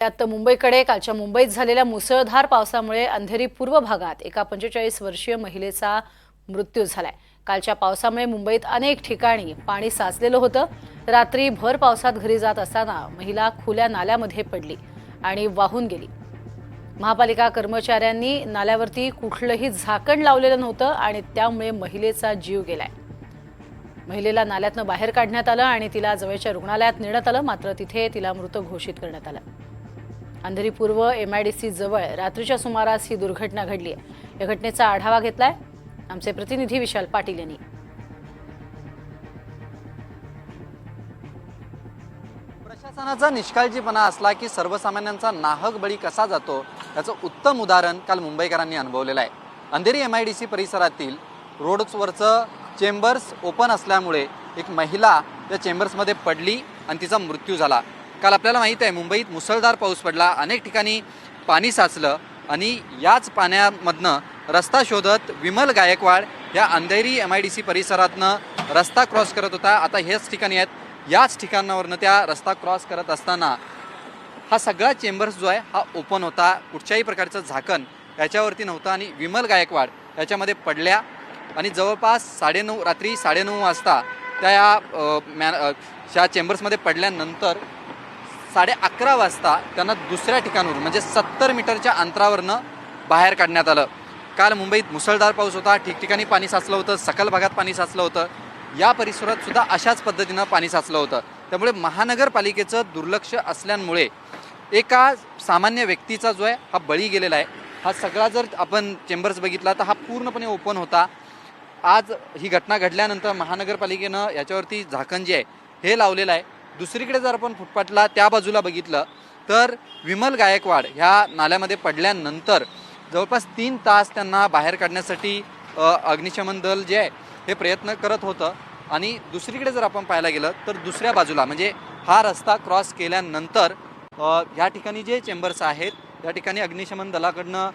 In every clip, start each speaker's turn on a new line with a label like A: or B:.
A: त्यात मुंबईकडे कालच्या मुंबईत झालेल्या मुसळधार पावसामुळे अंधेरी पूर्व भागात एका पंचेचाळीस वर्षीय महिलेचा मृत्यू झालाय. कालच्या पावसामुळे मुंबईत अनेक ठिकाणी पाणी साचलेलं होतं. रात्री भर पावसात घरी जात असताना महिला खुल्या नाल्यामध्ये पडली आणि वाहून गेली. महापालिका कर्मचाऱ्यांनी नाल्यावरती कुठलंही झाकण लावलेलं नव्हतं आणि त्यामुळे महिलेचा जीव गेलाय. महिलेला नाल्यातनं बाहेर काढण्यात आलं आणि तिला जवळच्या रुग्णालयात नेण्यात आलं. मात्र तिथे तिला मृत घोषित करण्यात आलं. अंधेरी पूर्व सी जवळ रात्रीच्या सुमारास ही दुर्घटना घडली आहे. या घटनेचा आढावा घेतलाय आमचे प्रतिनिधी विशाल पाटील यांनी.
B: प्रशासनाचा निष्काळजीपणा असला की सर्वसामान्यांचा नाहक बळी कसा जातो याचं उत्तम उदाहरण काल मुंबईकरांनी अनुभवलेलं आहे. Andheri M I D C परिसरातील रोड्सवरचं चेंबर्स ओपन असल्यामुळे एक महिला त्या चेंबर्समध्ये पडली आणि तिचा मृत्यू झाला. काल आपल्याला माहीत आहे मुंबईत मुसळधार पाऊस पडला. अनेक ठिकाणी पाणी साचलं आणि याच पाण्यामधनं रस्ता शोधत विमल गायकवाड या Andheri M I D C परिसरातनं रस्ता क्रॉस करत होता. आता हेच ठिकाणी आहेत. याच ठिकाणावरनं त्या रस्ता क्रॉस करत असताना हा सगळा चेंबर्स जो आहे हा ओपन होता. कुठच्याही प्रकारचं झाकण याच्यावरती नव्हतं आणि विमल गायकवाड याच्यामध्ये पडल्या आणि जवळपास साडेनऊ रात्री साडेनऊ वाजता त्या या मॅ अ, चेंबर्समध्ये पडल्यानंतर साडे अकरा वाजता त्यांना दुसऱ्या ठिकाणावरून म्हणजे सत्तर मीटरच्या अंतरावरनं बाहेर काढण्यात आलं. काल मुंबईत मुसळधार पाऊस होता ठिकठिकाणी पाणी साचलं होतं सकल भागात पाणी साचलं होतं. या परिसरात सुद्धा अशाच पद्धतीनं पाणी साचलं होतं. त्यामुळे महानगरपालिकेचं दुर्लक्ष असल्यामुळे एका सामान्य व्यक्तीचा जो आहे हा बळी गेलेला आहे. हा सगळा जर आपण चेंबर्स बघितला तर हा पूर्णपणे ओपन होता. आज ही घटना घडल्यानंतर महानगरपालिकेनं याच्यावरती झाकण जे आहे हे लावलेलं आहे. दुसरीकडे जर आपण फुटपाटला त्या बाजूला बघितलं तर विमल गायकवाड ह्या नाल्यामध्ये पडल्यानंतर जवळपास तीन तास त्यांना बाहेर काढण्यासाठी अग्निशमन दल जे आहे हे प्रयत्न करत होतं. आणि दुसरीकडे जर आपण पाहायला गेलं तर दुसऱ्या बाजूला म्हणजे हा रस्ता क्रॉस केल्यानंतर ह्या ठिकाणी जे चेंबर्स आहेत या ठिकाणी अग्निशमन दलाकडनं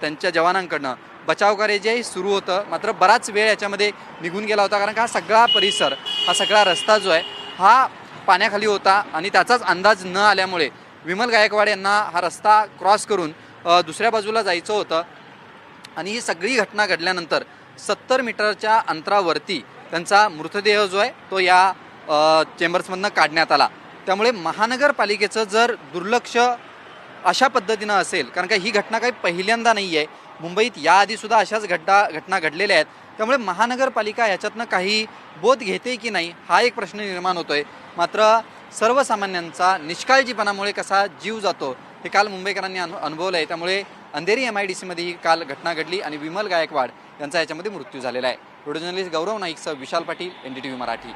B: त्यांच्या जवानांकडनं बचाव कार्य जे सुरू होतं. मात्र बराच वेळ याच्यामध्ये निघून गेला होता कारण का हा सगळा परिसर हा सगळा रस्ता जो आहे हा पाण्याखाली होता आणि त्याचाच अंदाज न आल्यामुळे विमल गायकवाड यांना हा रस्ता क्रॉस करून दुसऱ्या बाजूला जायचं होतं. आणि ही सगळी घटना घडल्यानंतर सत्तर मीटरच्या अंतरावरती त्यांचा मृतदेह जो आहे तो या चेंबर्समधनं काढण्यात आला. त्यामुळे महानगरपालिकेचं जर दुर्लक्ष अशा पद्धतीनं असेल कारण का ही घटना काही पहिल्यांदा नाही आहे मुंबईत याआधीसुद्धा अशाच घटना घटना घडलेल्या आहेत त्यामुळे महानगरपालिका ह्याच्यातनं काही बोध घेते की नाही हा एक प्रश्न निर्माण होतोय. मात्र सर्वसामान्यांचा निष्काळजीपणामुळे कसा जीव जातो हे काल मुंबईकरांनी अनु अनुभवलं आहे त्यामुळे अंधेरी एम आय डी सीमध्ये ही काल घटना घडली आणि विमल गायकवाड यांचा याच्यामध्ये मृत्यू झालेला आहे. Video journalist Gaurav नाईकसह Vishal Patil N D T V Marathi.